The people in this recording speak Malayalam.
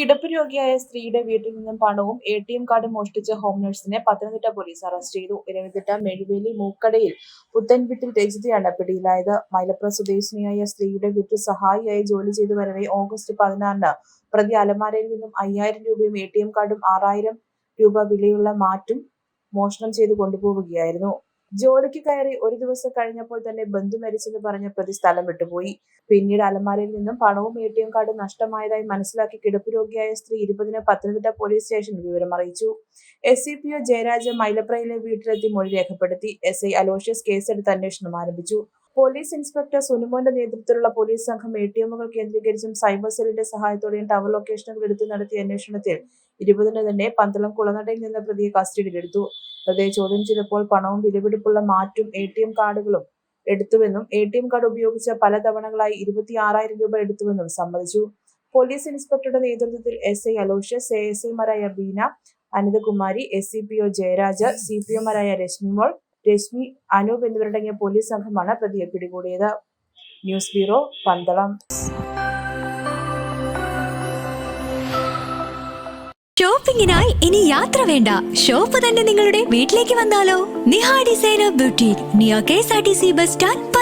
കിടപ്പ് രോഗിയായ സ്ത്രീയുടെ വീട്ടിൽ നിന്നും പണവും എ ടി എം കാർഡും മോഷ്ടിച്ച ഹോം നഴ്സിനെ പത്തനംതിട്ട പോലീസ് അറസ്റ്റ് ചെയ്തു. ഇരവിതിട്ട മെഴുവേലി മൂക്കടയിൽ പുത്തൻവീട്ടിൽ രജിതയാണ് പിടിയിലായത്. മൈലപ്ര സ്വദേശിനിയായ സ്ത്രീയുടെ വീട്ടിൽ സഹായിയായി ജോലി ചെയ്തു വരവെ ഓഗസ്റ്റ് പതിനാറിന്. പ്രതി അലമാരയിൽ നിന്നും അയ്യായിരം രൂപയും എ ടി എം കാർഡും ആറായിരം രൂപ വിലയുള്ള മാറ്റും മോഷണം ചെയ്തു കൊണ്ടുപോവുകയായിരുന്നു. ജോലിക്ക് കയറി ഒരു ദിവസം കഴിഞ്ഞപ്പോൾ തന്നെ ബന്ധു മരിച്ചെന്ന് പറഞ്ഞ പ്രതി സ്ഥലം വിട്ടുപോയി. പിന്നീട് അലമാരയിൽ നിന്നും പണവും എ ടി എം കാർഡും നഷ്ടമായതായി മനസ്സിലാക്കി കിടപ്പ് രോഗിയായ സ്ത്രീ ഇരുപതിന് പത്തനംതിട്ട പോലീസ് സ്റ്റേഷനിൽ വിവരം അറിയിച്ചു. S C P O Jayaraj മൈലപ്രയിലെ വീട്ടിലെത്തി മൊഴി രേഖപ്പെടുത്തി. എസ് ഐ അലോഷ്യസ് കേസെടുത്ത് അന്വേഷണം ആരംഭിച്ചു. പോലീസ് ഇൻസ്പെക്ടർ സുനുമോന്റെ നേതൃത്വത്തിലുള്ള പോലീസ് സംഘം എ ടി എമ്മുകൾ കേന്ദ്രീകരിച്ചും സൈബർ സെല്ലിന്റെ സഹായത്തോടെയും ടവർ ലൊക്കേഷനുകൾ എടുത്തു നടത്തിയ അന്വേഷണത്തിൽ ഇരുപതിന് തന്നെ പന്തളം കുളനടയിൽ നിന്ന് പ്രതിയെ കസ്റ്റഡിയിലെടുത്തു. പ്രതിയെ ചോദ്യം ചെയ്തപ്പോൾ പണവും വിലപിടിപ്പുള്ള മാറ്റും എ ടി എം കാർഡുകളും എടുത്തുവെന്നും എ ടി എം കാർഡ് ഉപയോഗിച്ച പല തവണകളായി ഇരുപത്തി ആറായിരം രൂപ എടുത്തുവെന്നും സമ്മതിച്ചു. പോലീസ് ഇൻസ്പെക്ടറുടെ നേതൃത്വത്തിൽ S I Aloysius A S ഐമാരായ Beena Anithakumari S C P O Jayaraj C P ഒമാരായ Rashmimol Reshmi Anoop എന്നിവരടങ്ങിയ പോലീസ് സംഘമാണ് പ്രതിയെ പിടികൂടിയത്. News bureau Pandalam. ഷോപ്പിംഗിനായി ഇനി യാത്ര വേണ്ട. ഷോപ്പ് തന്നെ നിങ്ങളുടെ വീട്ടിലേക്ക് വന്നാലോ? Niha designer beauty near K S R T C bus stand